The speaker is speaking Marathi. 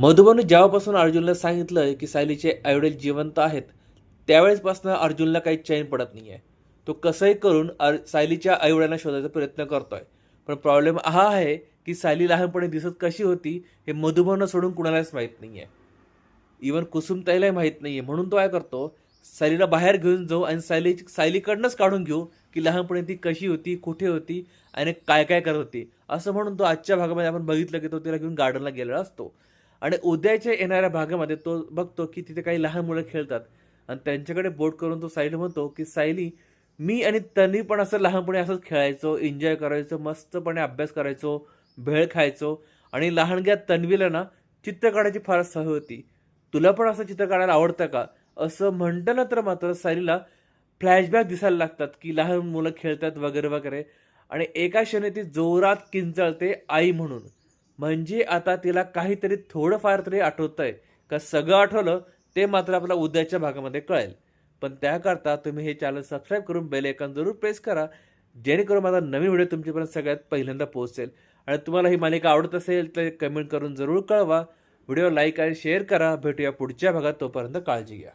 मधुबनने जेव्हापासून अर्जुनला सांगितलं की सायलीचे आईवडील जिवंत आहेत त्यावेळेसपासून अर्जुनला काही चैन पडत नाही आहे तो कसंही करून अर सायलीच्या आईवडिलांना शोधायचा प्रयत्न करतोय. पण प्रॉब्लेम हा आहे की सायली लहानपणी दिसत कशी होती हे मधुबनं सोडून कुणालाच माहीत नाही आहे इवन कुसुमताईलाही माहीत नाही आहे म्हणून तो काय करतो सायलीला बाहेर घेऊन जाऊ आणि सायली सायलीकडनंच काढून घेऊ की लहानपणी ती कशी होती कुठे होती आणि काय काय करत होती. असं म्हणून तो आजच्या भागामध्ये आपण बघितलं की तो तिला घेऊन गार्डनला गेलेला असतो. आणि उद्याच्या येणाऱ्या भागामध्ये तो बघतो की तिथे काही लहान मुलं खेळतात. आणि त्यांच्याकडे बोट करून तो सायली म्हणतो की सायली मी आणि त्यांनी पण असं लहानपणी असंच खेळायचो एन्जॉय करायचो मस्तपणे अभ्यास करायचो भेळ खायचो आणि लहानग्या तन्वीला ना चित्र काढायची फार सवय होती. तुला पण असं चित्र काढायला आवडतं का? असं म्हटल्यानंतर मात्र सायलीला फ्लॅशबॅक दिसायला लागतात की लहान मुलं खेळतात वगैरे वगैरे. आणि एका क्षणी ती जोरात किंचाळते आई म्हणून. म्हणजे आता तिला काहीतरी थोडंफार तरी आठवतंय. का सगळं आठवलं ते मात्र आपला उद्याच्या भागामध्ये कळेल. पण त्याकरता तुम्ही हे चॅनल सबस्क्राईब करून बेल आयकॉन जरूर प्रेस करा जेणेकरून माझा नवीन व्हिडिओ तुमच्यापर्यंत सगळ्यात पहिल्यांदा पोहोचेल. आणि तुम्हाला ही मालिका आवडत असेल तर कमेंट करून जरूर कळवा. व्हिडिओ लाईक आणि शेअर करा. भेटूया पुढच्या भागात तोपर्यंत काळजी घ्या.